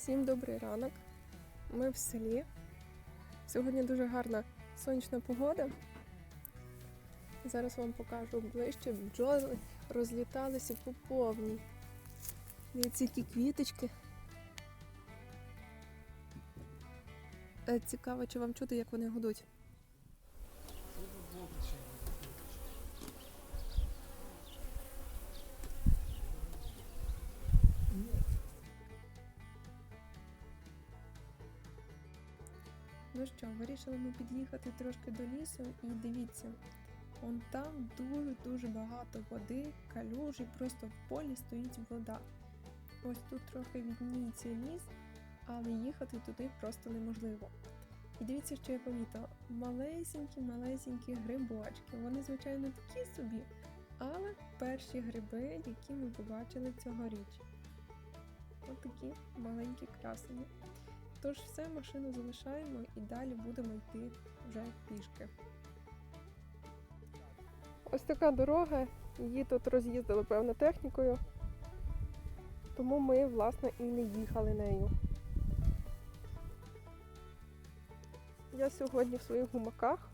Всім добрий ранок. Ми в селі. Сьогодні дуже гарна сонячна погода. Зараз вам покажу ближче. Бджоли розліталися по повній. Дивіться, які квіточки. Е, Цікаво, чи вам чути, як вони гудуть. Ну що, вирішили ми під'їхати трошки до лісу і дивіться, он там дуже-дуже багато води, калюжі, просто в полі стоїть вода. Ось тут трохи відніється ліс, але їхати туди просто неможливо. І дивіться, що я помітила: малесенькі-малесенькі грибочки. Вони, звичайно, такі собі, але перші гриби, які ми побачили цьогоріч. Ось такі маленькі красені. Тож все, машину залишаємо і далі будемо йти вже пішки. Ось така дорога, її тут роз'їздили певно технікою, тому ми, власне, і не їхали нею. Я сьогодні в своїх гумаках.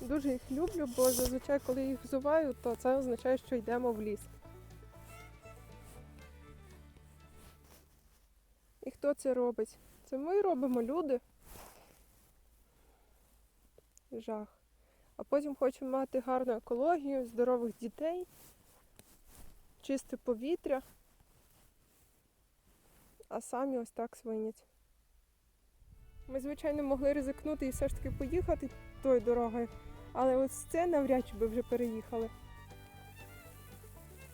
Дуже їх люблю, бо зазвичай, коли їх взуваю, то це означає, що йдемо в ліс. Хто це робить? Це ми робимо люди. Жах. А потім хочемо мати гарну екологію, здорових дітей, чисте повітря, а самі ось так свинять. Ми, звичайно, могли ризикнути і все ж таки поїхати тою дорогою, але ось це навряд чи би вже переїхали.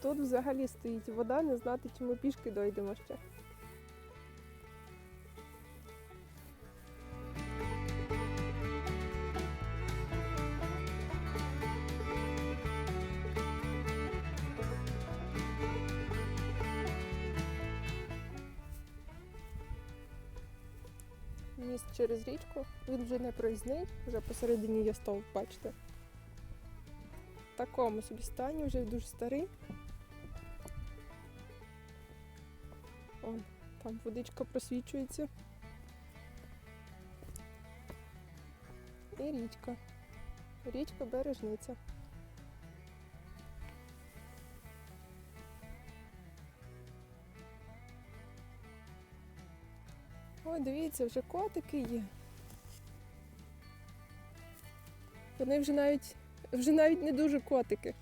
Тут взагалі стоїть вода, не знати, чи ми пішки дойдемо ще. Через річку. Він вже не проїзний, вже посередині є стовп, бачите. В такому собі стані, вже дуже старий. Вон, там водичка просвічується. І річка. Річка бережниця. Ой, дивіться, вже котики є. Вони вже навіть вже навіть не дуже котики.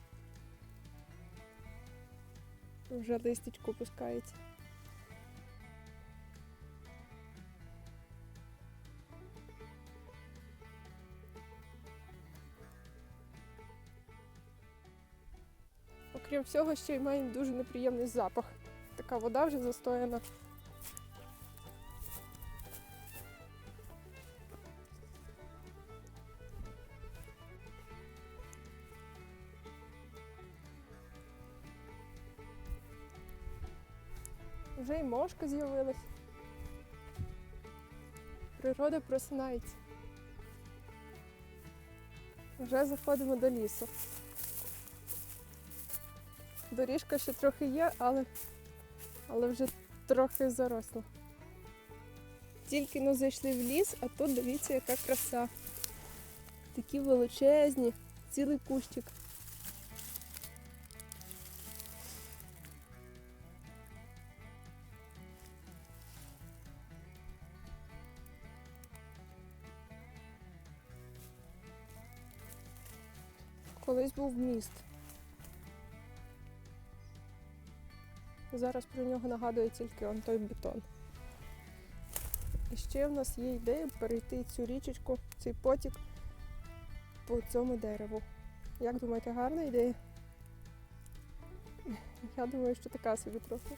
Вже листечко пускається. Окрім всього, ще й має дуже неприємний запах. Така вода вже застояна. Мошка з'явилась. Природа просинається. Вже заходимо до лісу. Доріжка ще трохи є, але, але вже трохи заросла. Тільки но зайшли в ліс, а тут дивіться, яка краса. Такі величезні, цілий кущик. Колись був міст. Зараз про нього нагадує тільки он той бетон. І ще в нас є ідея перейти цю річечку, цей потік по цьому дереву. Як думаєте, гарна ідея? Я думаю, що така собі трохи.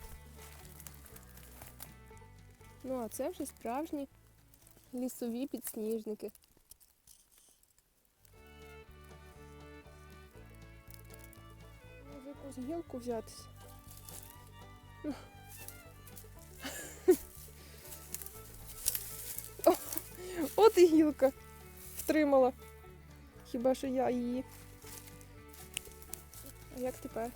Ну, а це вже справжні лісові підсніжники. Якусь гілку взятися. От і гілка втримала. Хіба що я її. А як тепер?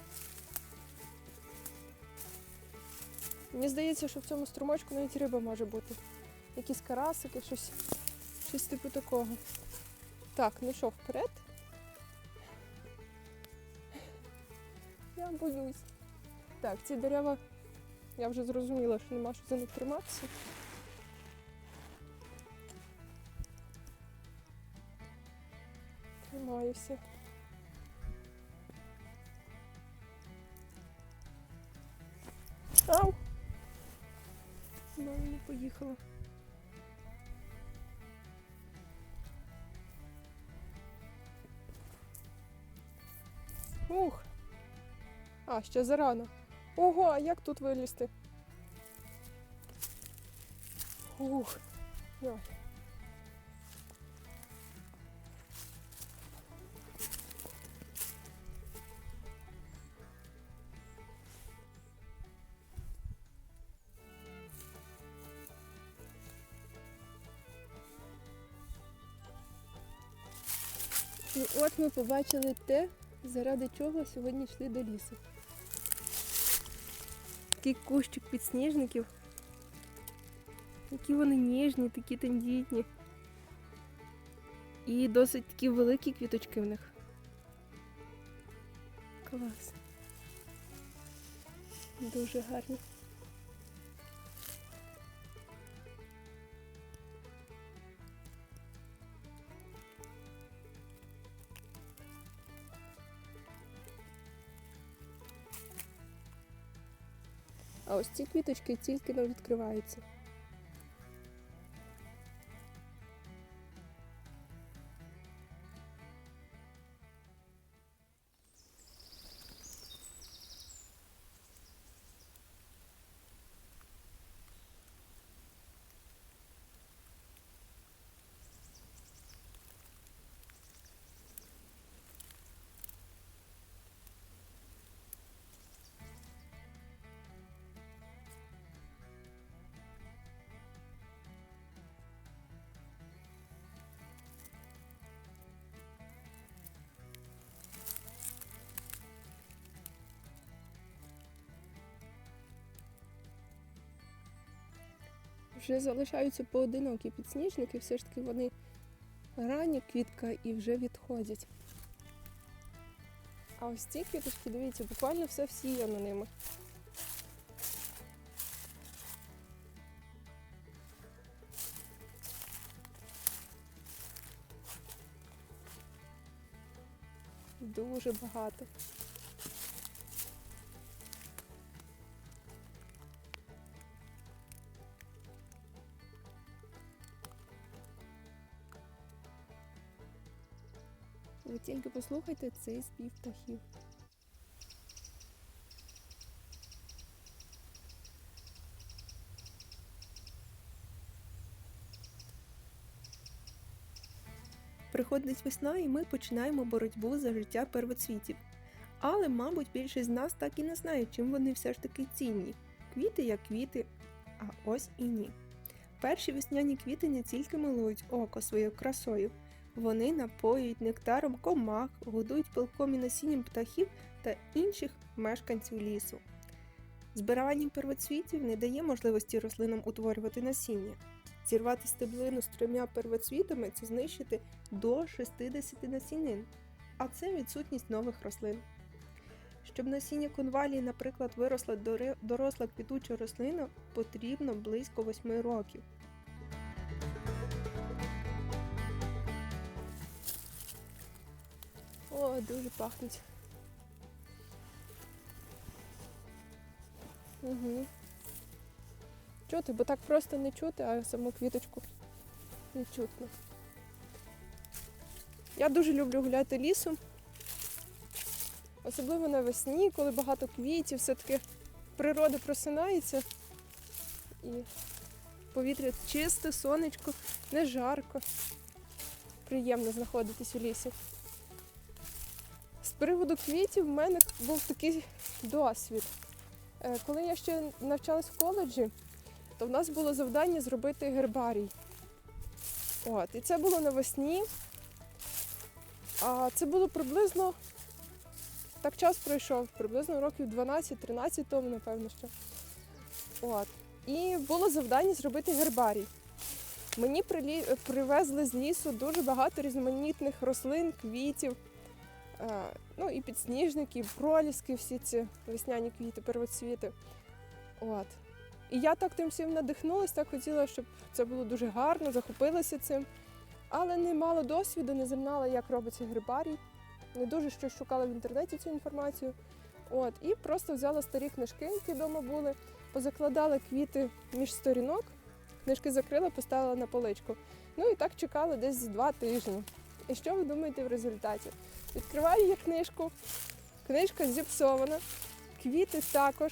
Мені здається, що в цьому струмочку навіть риба може бути. Якісь карасики, щось, щось типу такого. Так, ну що, вперед? Боюсь. Так, ці дерева, я вже зрозуміла, що нема що за них триматися. Тримаюся. Ау! Мама не поїхала. А, ще зарано. Ого, а як тут вилізти? Ух. І от ми побачили те, заради чого сьогодні йшли до лісу. Такий кущик підсніжників. Які вони ніжні, такі тендітні. І досить такі великі квіточки в них. Клас. Дуже гарні. А ось ці квіточки тільки не відкриваються. Вже залишаються поодинокі підсніжники, все ж таки вони ранні квітка і вже відходять. А ось ці квіточки, дивіться, буквально все всіяно ними. Дуже багато. Ви тільки послухайте цей спів птахів. Приходить весна, і ми починаємо боротьбу за життя первоцвітів. Але, мабуть, більшість з нас так і не знає, чим вони все ж таки цінні. Квіти як квіти, а ось і ні. Перші весняні квіти не тільки милують око своєю красою, вони напоюють нектаром комах, годують пилком і насінням птахів та інших мешканців лісу. Збирання первоцвітів не дає можливості рослинам утворювати насіння. Зірвати стеблину з трьома первоцвітами це знищити до 60 насінин, а це відсутність нових рослин. Щоб насіння конвалії, наприклад, виросла доросла квітуча рослина, потрібно близько 8 років. О, дуже пахнуть. Угу. Чути, бо так просто не чути, а саму квіточку не чутно. Я дуже люблю гуляти лісом. Особливо навесні, коли багато квітів, все-таки природа просинається і повітря чисте, сонечко, не жарко. Приємно знаходитись у лісі. Приводу квітів в мене був такий досвід. Е, Коли я ще навчалась в коледжі, то в нас було завдання зробити гербарій. От, і це було навесні. А це було приблизно, так час пройшов, приблизно років 12-13 тому, напевно, що. От. І було завдання зробити гербарій. Мені привезли з лісу дуже багато різноманітних рослин, квітів, ну і підсніжники, і проліски, всі ці весняні квіти, первоцвіти. От. І я так тим всім надихнулася, так хотіла, щоб це було дуже гарно, захопилася цим. Але не мала досвіду, не знала, як робиться гербарій. Не дуже щось шукала в інтернеті цю інформацію. От, і просто взяла старі книжки, які вдома були, позакладала квіти між сторінок, книжки закрила, поставила на поличку. Ну і так чекала десь два тижні. І що ви думаєте в результаті? Відкриваю я книжку, книжка зіпсована, квіти також.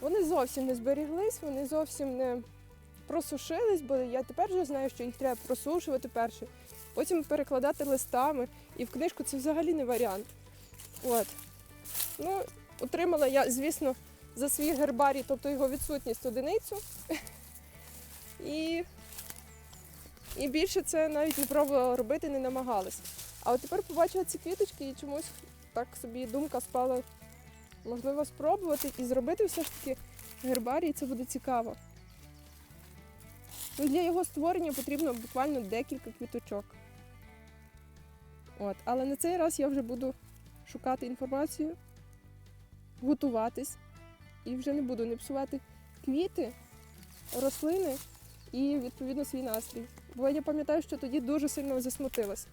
Вони зовсім не зберіглись, вони зовсім не просушились, бо я тепер вже знаю, що їх треба просушувати перше, потім перекладати листами. І в книжку це взагалі не варіант. От. Ну, отримала я, звісно, за свій гербарій, тобто його відсутність одиницю. І, і більше це навіть не пробувала робити, не намагалась. А от тепер побачила ці квіточки і чомусь так собі думка спала, можливо, спробувати і зробити все ж таки гербарій, це буде цікаво. Ну, для його створення потрібно буквально декілька квіточок. От. Але на цей раз я вже буду шукати інформацію, готуватись і вже не буду не псувати квіти, рослини і відповідно свій настрій. Бо я пам'ятаю, що тоді дуже сильно засмутилась.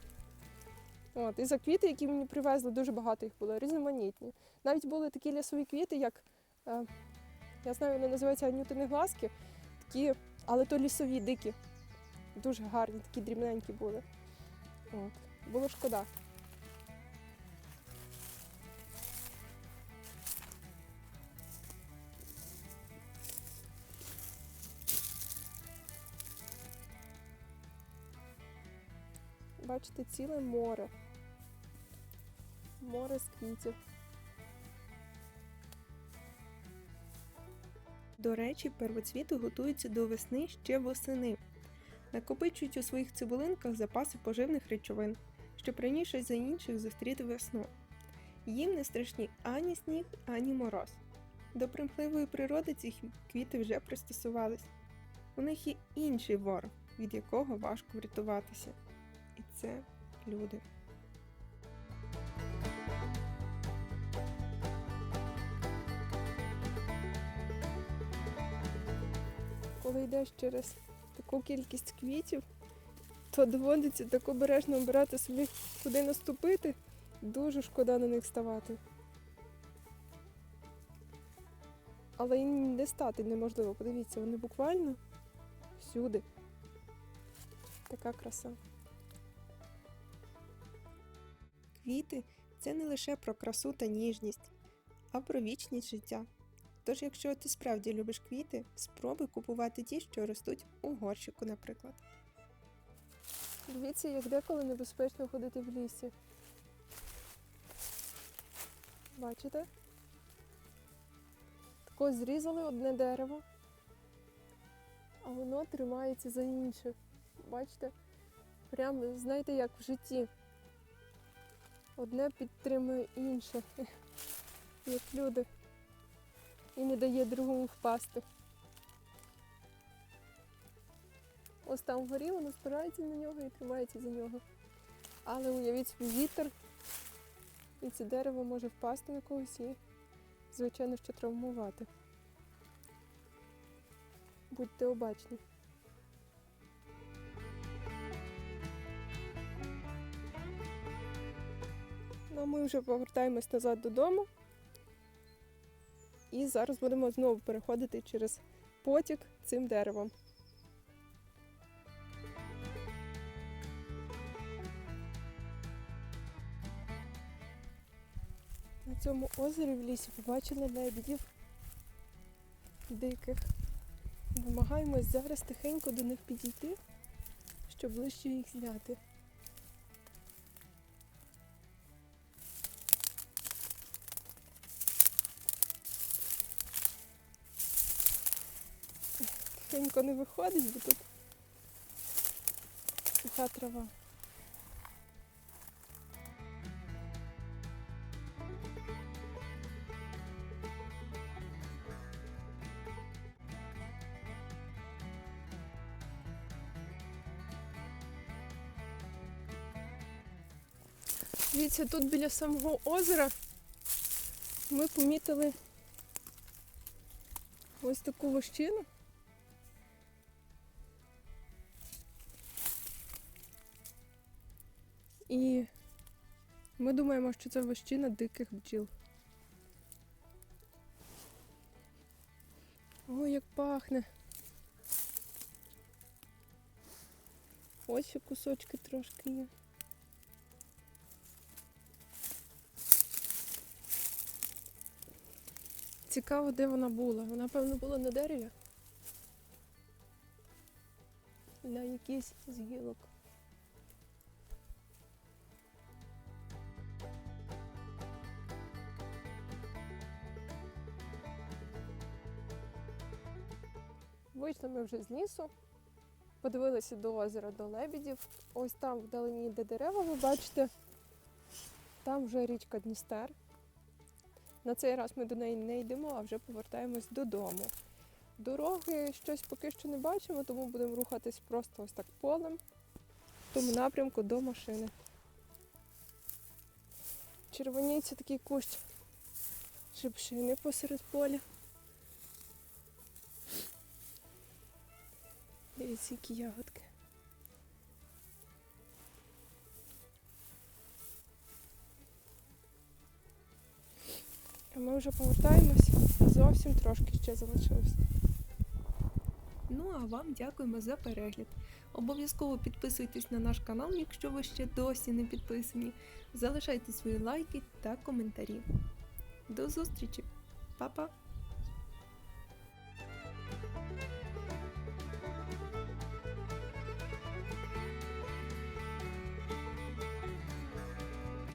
От, і за квіти, які мені привезли, дуже багато їх було, різноманітні. Навіть були такі лісові квіти, як е, я знаю, вони називаються анютини глазки, такі, але то лісові дикі. Дуже гарні, такі дрібненькі були. От. Було шкода. Бачите, ціле море. Море з квітів. До речі, первоцвіти готуються до весни ще восени. Накопичують у своїх цибулинках запаси поживних речовин, щоб раніше за інших зустріти весну. Їм не страшні ані сніг, ані мороз. До примхливої природи ці квіти вже пристосувались. У них є інший ворог, від якого важко врятуватися. Це люди. Коли йдеш через таку кількість квітів, то доводиться так обережно обирати собі, куди наступити. Дуже шкода на них ставати. Але і не стати неможливо. Подивіться, вони буквально всюди. Така краса. Квіти це не лише про красу та ніжність, а про вічність життя. Тож, якщо ти справді любиш квіти, спробуй купувати ті, що ростуть у горщику, наприклад. Дивіться, як деколи небезпечно ходити в лісі. Бачите? Тако зрізали одне дерево, а воно тримається за інше. Бачите? Прямо, знаєте, як в житті. Одне підтримує інше, як люди. І не дає другому впасти. Ось там вгорі воно спирається на нього і тримається за нього. Але уявіть собі вітер, і це дерево може впасти на когось і, звичайно, що травмувати. Будьте обачні. А ми вже повертаємось назад додому. І зараз будемо знову переходити через потік цим деревом. На цьому озері в лісі побачили лебедів диких. Намагаємось зараз тихенько до них підійти, щоб ближче їх зняти. швидко не виходить, бо тут суха трава. Дивіться, тут біля самого озера ми помітили ось таку лощину. Ми думаємо, що це вощина диких бджіл. Ой, як пахне. Ось ще кусочки трошки є. Цікаво, де вона була. Вона, певно, була на дереві. На якійсь з гілок. Вийшли ми вже з лісу, подивилися до озера, до лебідів. Ось там вдалині, де дерева, ви бачите, там вже річка Дністер. На цей раз ми до неї не йдемо, а вже повертаємось додому. Дороги щось поки що не бачимо, тому будемо рухатись просто ось так полем в тому напрямку до машини. Червоніється такий кущ шипшини посеред поля. Дивіться, які ягодки. А ми вже повертаємось. Зовсім трошки ще залишилось. Ну а вам дякуємо за перегляд. Обов'язково підписуйтесь на наш канал, якщо ви ще досі не підписані. Залишайте свої лайки та коментарі. До зустрічі! Па-па!